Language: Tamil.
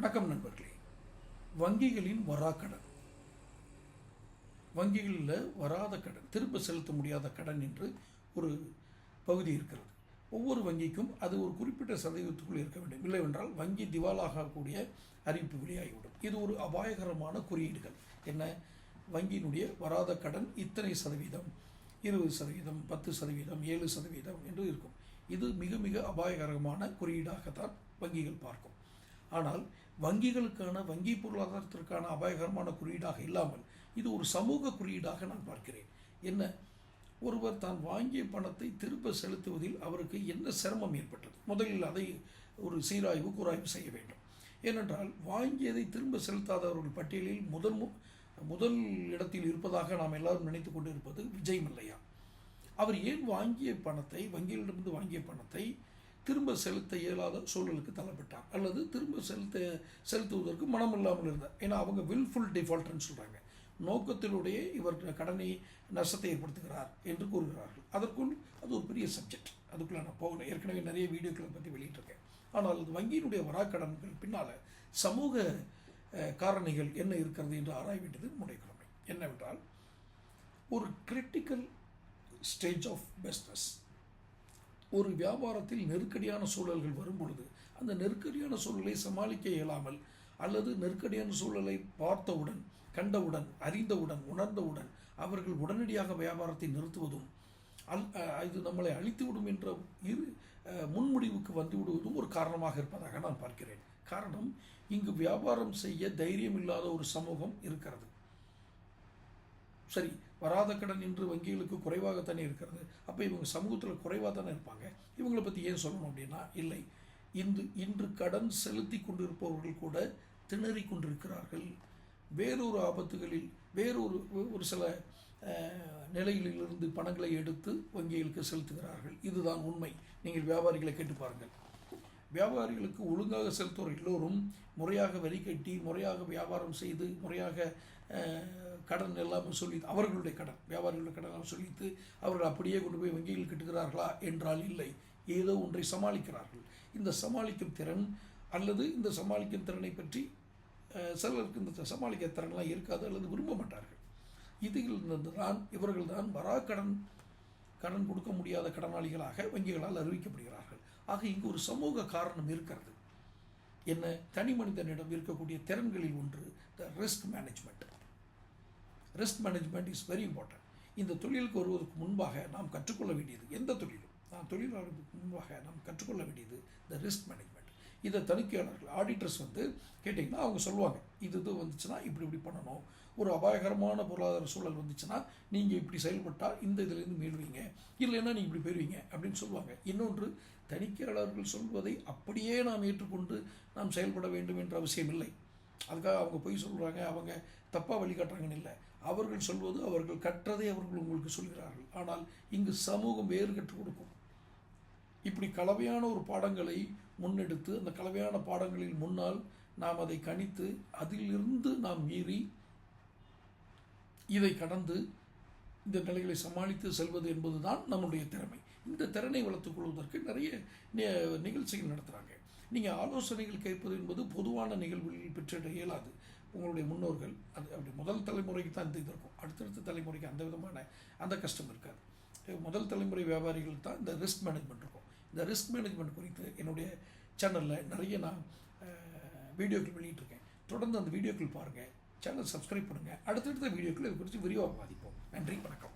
வணக்கம் நண்பர்களே. வங்கிகளின் வராக்கடன். வங்கிகளில் வராத கடன் திரும்ப செலுத்த முடியாத கடன் என்று ஒரு பகுதி இருக்கிறது. ஒவ்வொரு வங்கிக்கும் அது ஒரு குறிப்பிட்ட சதவீதத்துக்குள் இருக்க வேண்டும். இல்லைவென்றால் வங்கி திவாலாகக்கூடிய அறிவிப்பு வெளியாகிவிடும். இது ஒரு அபாயகரமான குறியீடுகள். என்ன? வங்கியினுடைய வராத கடன் இத்தனை சதவீதம்? இருபது சதவீதம் பத்து சதவீதம் ஏழு சதவீதம் என்று இருக்கும். இது மிக மிக அபாயகரமான குறியீடாகத்தான் வங்கிகள் பார்க்கும். ஆனால் வங்கிகளுக்கான வங்கி பொருளாதாரத்திற்கான அபாயகரமான குறியீடாக இல்லாமல் இது ஒரு சமூக குறியீடாக நான் பார்க்கிறேன். என்ன? ஒருவர் தான் வாங்கிய பணத்தை திரும்ப செலுத்துவதில் அவருக்கு என்ன சிரமம் ஏற்பட்டது? முதலில் அதை ஒரு சீராய்வு கூராய்வு செய்ய வேண்டும். ஏனென்றால் வாங்கியதை திரும்ப செலுத்தாதவர்கள் பட்டியலில் முதல் மு- முதல் இடத்தில் இருப்பதாக நாம் எல்லாரும் நினைத்து கொண்டிருப்பது விஜய் மல்லையா? அவர் ஏன் வாங்கிய பணத்தை வங்கியிலிருந்து வாங்கிய பணத்தை திரும்ப செலுத்த இயலாத சூழலுக்கு தள்ளப்பட்டார். அல்லது திரும்ப செலுத்த செலுத்துவதற்கு மனம் இல்லாமல் இருந்தார். ஏன்னா அவங்க வில்ஃபுல் டிஃபால்ட்னு சொல்கிறாங்க நோக்கத்தினுடைய இவர் கடனை நஷ்டத்தை ஏற்படுத்துகிறார் என்று கூறுகிறார்கள். அதற்குள் அது ஒரு பெரிய சப்ஜெக்ட் அதுக்குள்ளே நான் போகல. ஏற்கனவே நிறைய வீடியோக்களை பற்றி வெளியிட்டிருக்கேன். ஆனால் அது வங்கியினுடைய வராக்கடன்கள் பின்னால் சமூக காரணிகள் என்ன இருக்கிறது என்று ஆராய வேண்டியது நம்முடைய கடமை. என்னவென்றால் ஒரு கிரிட்டிக்கல் ஸ்டேஜ் ஆஃப் பிஸ்னஸ் ஒரு வியாபாரத்தில் நெருக்கடியான சூழல்கள் வரும் பொழுது அந்த நெருக்கடியான சூழலை சமாளிக்க இயலாமல் அல்லது நெருக்கடியான சூழலை பார்த்தவுடன் கண்டவுடன் அறிந்தவுடன் உணர்ந்தவுடன் அவர்கள் உடனடியாக வியாபாரத்தை நிறுத்துவதும் அல் இது நம்மளை அழித்துவிடும் என்ற இரு முன்முடிவுக்கு வந்து விடுவதும் ஒரு காரணமாக இருப்பதாக நான் பார்க்கிறேன். காரணம் இங்கு வியாபாரம் செய்ய தைரியம் இல்லாத ஒரு சமூகம் இருக்கிறது. சரி வராத கடன் இன்று வங்கிகளுக்கு குறைவாகத்தானே இருக்கிறது. அப்போ இவங்க சமூகத்தில் குறைவாக தானே இருப்பாங்க. இவங்களை பற்றி ஏன் சொல்லணும் அப்படின்னா இல்லை. இன்று இன்று கடன் செலுத்தி கொண்டிருப்பவர்கள் கூட திணறி கொண்டிருக்கிறார்கள். வேறொரு ஆபத்துகளில் வேறொரு ஒரு சில நிலைகளிலிருந்து பணங்களை எடுத்து வங்கிகளுக்கு செலுத்துகிறார்கள். இதுதான் உண்மை. நீங்கள் வியாபாரிகளை கேட்டு பாருங்கள். வியாபாரிகளுக்கு ஒழுங்காக செலுத்துவோர் எல்லோரும் முறையாக வரி கட்டி முறையாக வியாபாரம் செய்து முறையாக கடன் எல்லாம் சொல்லி அவர்களுடைய கடன் வியாபாரிகளுடைய கடன் எல்லாம் சொல்லித்து அவர்கள் அப்படியே கொண்டு போய் வங்கியில் கட்டுகிறார்களா என்றால் இல்லை. ஏதோ ஒன்றை சமாளிக்கிறார்கள். இந்த சமாளிக்கும் திறன் அல்லது இந்த சமாளிக்கும் திறனை பற்றி சிலருக்கு இந்த சமாளிக்க திறன்லாம் இருக்காது அல்லது விரும்ப மாட்டார்கள். இதிலிருந்து தான் இவர்கள் தான் வராக்கடன் கடன் கொடுக்க முடியாத கடனாளிகளாக வங்கிகளால் அறிவிக்கப்படுகிறார்கள். ஆக இங்கு ஒரு சமூக காரணம் இருக்கிறது. என்ன? தனி மனிதனிடம் இருக்கக்கூடிய திறன்களில் ஒன்று the risk management risk management is very important இந்த தொழிலுக்கு வருவதற்கு முன்பாக நாம் கற்றுக்கொள்ள வேண்டியது எந்த தொழிலும்? நான் தொழில் முன்பாக நாம் கற்றுக்கொள்ள வேண்டியது த ரிஸ்க் மேனேஜ்மெண்ட் இதை தணிக்கையாளர்கள் ஆடிட்டர்ஸ் வந்து கேட்டிங்கன்னா அவங்க சொல்லுவாங்க இது இது வந்துச்சுன்னா இப்படி இப்படி பண்ணணும். ஒரு அபாயகரமான பொருளாதார சூழல் வந்துச்சுன்னா நீங்கள் இப்படி செயல்பட்டால் இந்த இதுலேருந்து மீள்வீங்க. இல்லைன்னா நீங்கள் இப்படி போயிருவீங்க? அப்படின்னு சொல்லுவாங்க. இன்னொன்று தணிக்கையாளர்கள் சொல்வதை அப்படியே நாம் ஏற்றுக்கொண்டு நாம் செயல்பட வேண்டும் என்ற அவசியம் இல்லை. அதுக்காக அவங்க பொய் சொல்கிறாங்க அவங்க தப்பாக வழிகாட்டுறாங்கன்னு இல்லை. அவர்கள் சொல்வது அவர்கள் கற்றதை அவர்கள் உங்களுக்கு சொல்கிறார்கள். ஆனால் இங்கு சமூகம் வேறு கற்றுக் கொடுக்கும். இப்படி கலவையான ஒரு பாடங்களை முன்னெடுத்து அந்த கலவையான பாடங்களில் முன்னால் நாம் அதை கணித்து அதிலிருந்து நாம் மீறி இதை கடந்து இந்த நிலைகளை சமாளித்து செல்வது என்பதுதான் நம்முடைய திறமை. இந்த திறனை வளர்த்துக் கொள்வதற்கு நிறைய நிகழ்ச்சிகள் நடத்துகிறாங்க நீங்கள் ஆலோசனைகள் கேட்பது என்பது பொதுவான நிகழ்வுகளில் பெற்றிட இயலாது. உங்களுடைய முன்னோர்கள் அது அப்படி முதல் தலைமுறைக்கு தான் இந்த இது இருக்கும் அடுத்தடுத்த தலைமுறைக்கு அந்த விதமான அந்த கஷ்டம் இருக்காது. முதல் தலைமுறை வியாபாரிகளுக்கு தான் இந்த ரிஸ்க் மேனேஜ்மெண்ட் இருக்கும். இந்த ரிஸ்க் மேனேஜ்மெண்ட் குறித்து என்னுடைய சேனலில் நிறைய நான் வீடியோக்கள் வெளியிட்டிருக்கேன். தொடர்ந்து அந்த வீடியோக்கள் பாருங்கள் சேனல் சப்ஸ்கிரைப் பண்ணுங்கள் அடுத்தடுத்த வீடியோக்கள் இது குறித்து விரிவாக பாதிப்போம் நன்றி வணக்கம்.